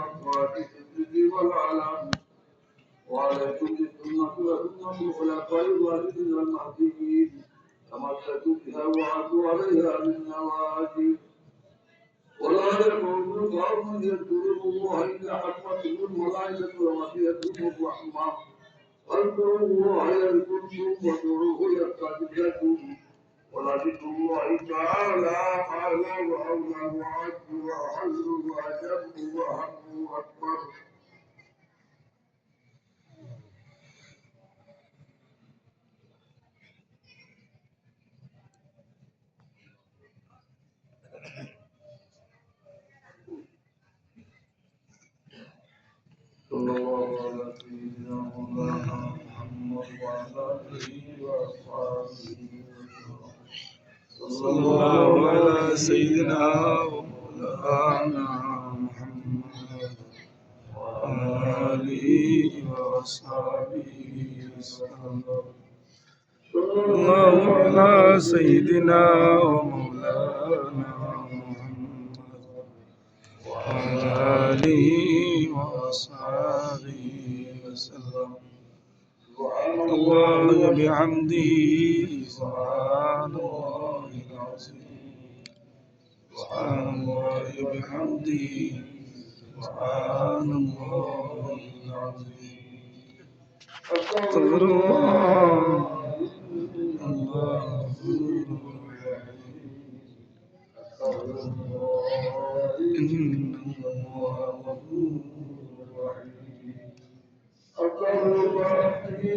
مقواتك السر والعلم وعلى كل سنة وسنة الخلفاء الراشدين بها وعدوا عليها بالنواجذ ولا يكون قوم يذكرون الله إلا حكمته الملائكة ومشيئتهم الرحمة واذكروا الله يذكركم وادعوه يستجب ولذكر الله تعالى أعلى وأولى وأعز وأعز وأجل وأهم وأكبر صلى الله على سيدنا مولانا محمد وعلى آله وأصحابه صلى الله على سيدنا ومولانا محمد وعلى آله وأصحابه وسلم. الله على سيدنا ومولانا محمد وعلى آله وأصحابه وسلم. سبحان الله بحمده سبحان الله سبحان الله بحمده سبحان الله العظيم استغفر الله الله إن الله غفور رحيم أقرب ربي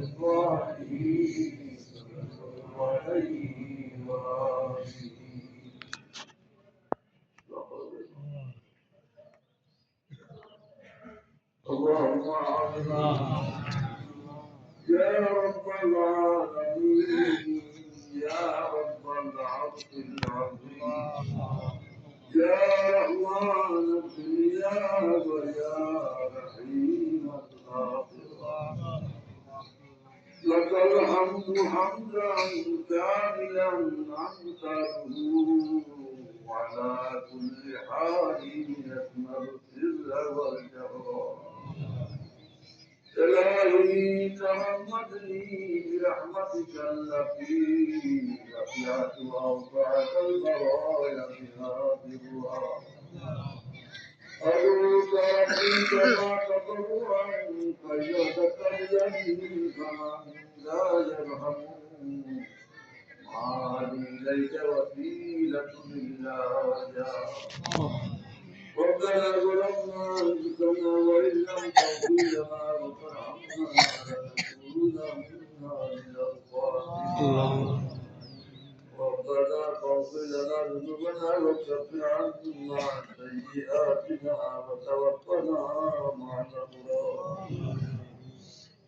الله عليه وآله اللهم اعطنا يا رب العالمين يا رب العرش العظيم يا رحمن الدنيا ويا رحيم الآخرة لك الحمد حمدا كاملا أمثاله وعلى كل حال يكمل السر والجهر إلهي تغمدني برحمتك التي وسعت وأوسعت البرايا بها برها أدعوك ربي كما قيدك اليمين فمن لا يرحم ما إليك وسيلة إلا وجاه ربنا ظلمنا انفسنا وان لم تغفر لنا وترحمنا لنكونن من الخاسرين ربنا فاغفر لنا ذنوبنا وكفر عنا سيئاتنا وتوفنا مع الابرار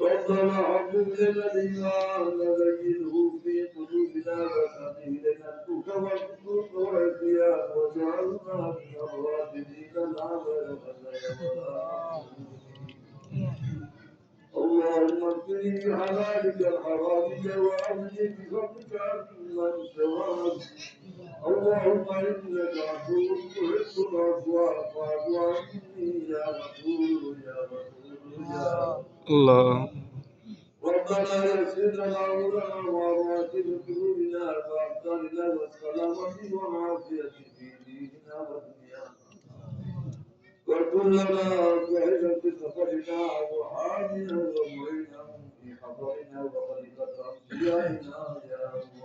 ربنا حبب لنا الايمان وزينه في قلوبنا وكره لنا الكفر والفسوق والعصيان واجعلنا من الراشدين الحمد اللهم اكفني بحلالك الحرامك واغني بفضلك اللهم انك عفو تحب العفو فاعف يا غفور الله ربنا يسر لنا قلوبنا وابصارنا والسلامة والعافية في ديننا ودنيانا وكن لنا في سفرنا ومعينا في حضرنا وخليفة أنبيائنا يا الله.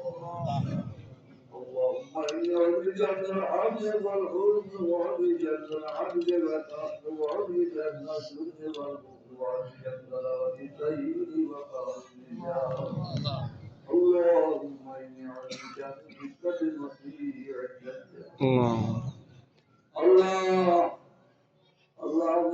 اللہ اللہ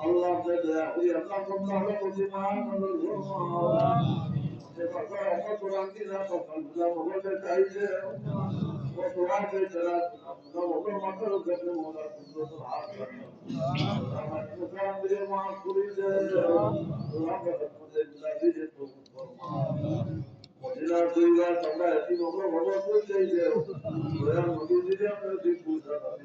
আল্লাহ মদিনার দুইবার তোমরা এটি ভগবান বলতে চাইছে মোদীজিকে আমরা দিক বুঝতে পারি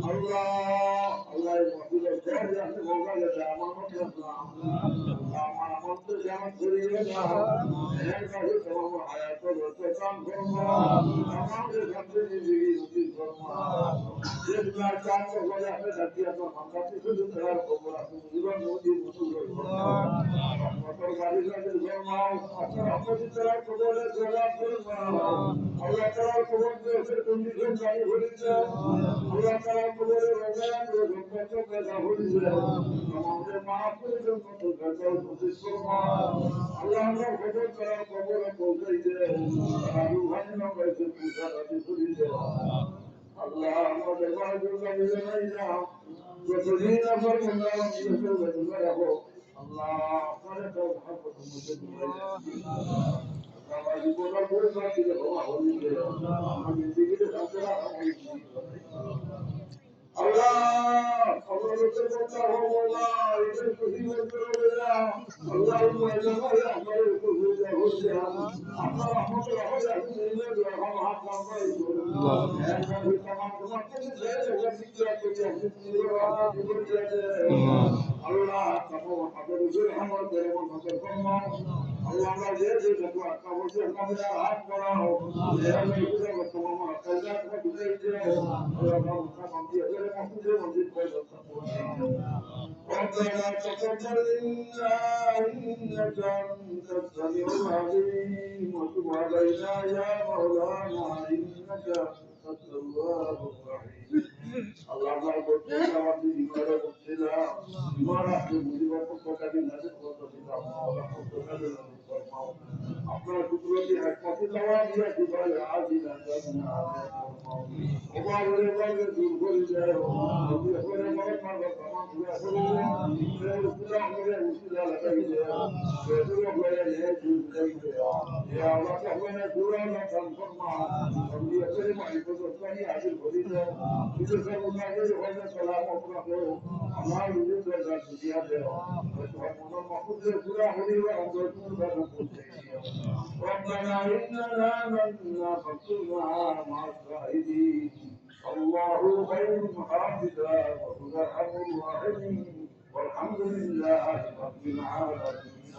আল্লাহ আল্লাহ আমাদের মা প্রয়োজন মতো আল্লাহর কবুল করার কবুল পৌঁছাইছে রুহানির আল্লাহ وبركة الله اللهم يا مجاز حتى ولدنا الله الله يمحو الخير يا مولاي يا امام الله امام الله يا مجرينا يا كريم تمام حياة وسلام فرما تمام الحمد لله فرما جبنا كان ولا حدا في الله حقا في كل ترى قبر الله نودي مسؤول فرما وقال لك فرما أحسن ترى قبر السلام فرما Allah Teala kuvvetli özel kondisyon sahibi olunca Allah Teala kuvvetli özel kondisyon sahibi olunca Tamamdır mahfuz edin kondisyon kondisyon Allah'ın kuvvet Teala kuvvet olsaydı Ruhanına kuvvet olsaydı اللهم تقوى حضر زر حمد درمان حضر فرما الله لا يجد تقوى تقوى زر حمد حق فراه يا من يقول وتمام قلبك وبدأت الله ما تمام دي غير محمود وزيد بيت ربنا تقبل منا انك انت السميع العليم وتب علينا يا مولانا انك انت التواب الرحيم আল্লাহ আমার করতে আমার তুই বিপদে করতে না তোমার আপনি বুঝিবার পক্ষকারী নাজে আপনার কুদরতি হাকমতে দেওয়া দিয়া দিবার আজি না ওবার রে বাগে দূর করে যায় আমি এখন আমার পারবা আমার তুই এখন রে উসিলা আমারে উসিলা লাগাই যায় সেজন্য বলে রে দূর করে যায় আল্লাহ তাআলা দূর না সম্পর্ক আমি এখন মাইকো দস্তানি আজি করে যায় الله خير حافظا وهو ارحم الراحمين والحمد لله رب العالمين